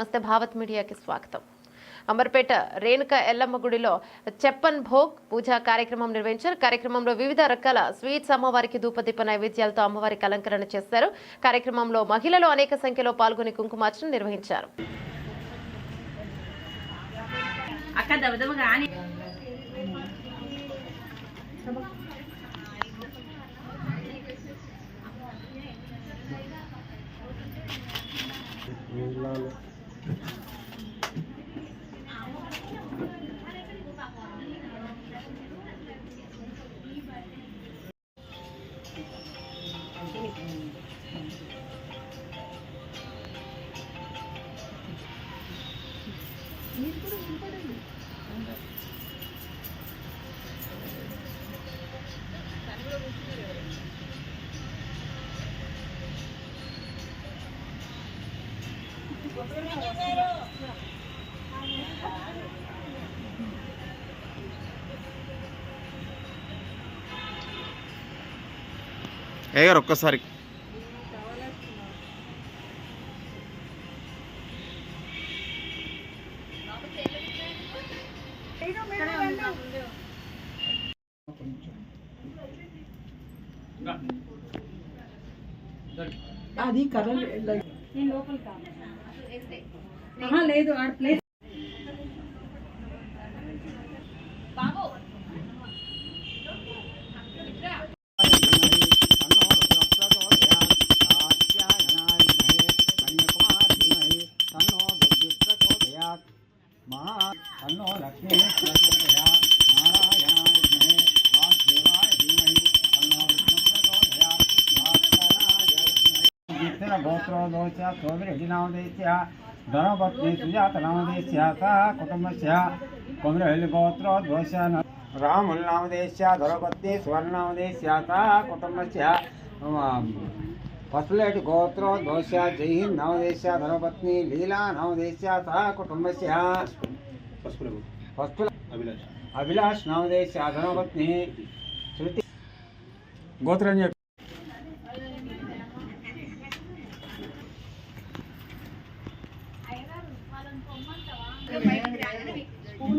నమస్తే భావత్ మీడియాకి స్వాగతం అంబర్పేట రేణుక ఎల్లమ్మ గుడిలో చెప్పన్ భోగ్ పూజా కార్యక్రమం నిర్వహించారు కార్యక్రమంలో వివిధ రకాల స్వీట్స్ అమ్మవారికి ధూపదీప నైవేద్యాలతో అమ్మవారికి అలంకరణ చేశారు కార్యక్రమంలో మహిళలు అనేక సంఖ్యలో పాల్గొని కుంకుమార్చన నిర్వహించారు నీళ్ళలో మీరు కూడా అయ్యారు ఒక్కసారి అది కరెంట్ లోపల కాదు ఆహా లేదు ఆడ ప్లేస్ तन्नो लक्ष्मी प्रचोदयात् नारायणाय विद्महे वासुदेवाय धीमहि तन्नो विष्णु प्रचोदयात् भास्कराय विद्महे गोत्रो लोचा सोभिर्हिनाम दैत्या धनपत्नीसुजात नामदेश्या कुटुम्बस्य कुम्रहलिगोत्र ध्वस्य धनपत्नी सुवर्णामदेश्या फसलेट गोत्र ध्वस्य जय धनपत्नी लीला नवदेश कुटुम्बस्य अभिलाष नामदेश्या धनपत्नी श्रुति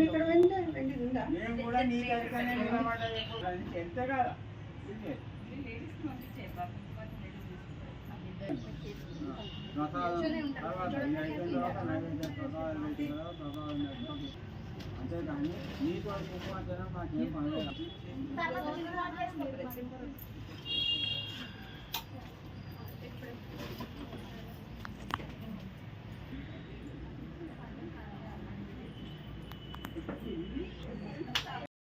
ఆమె ఇక్కడ వెండి వెండి ఉందా నేను మాకేం పని Mm-hmm.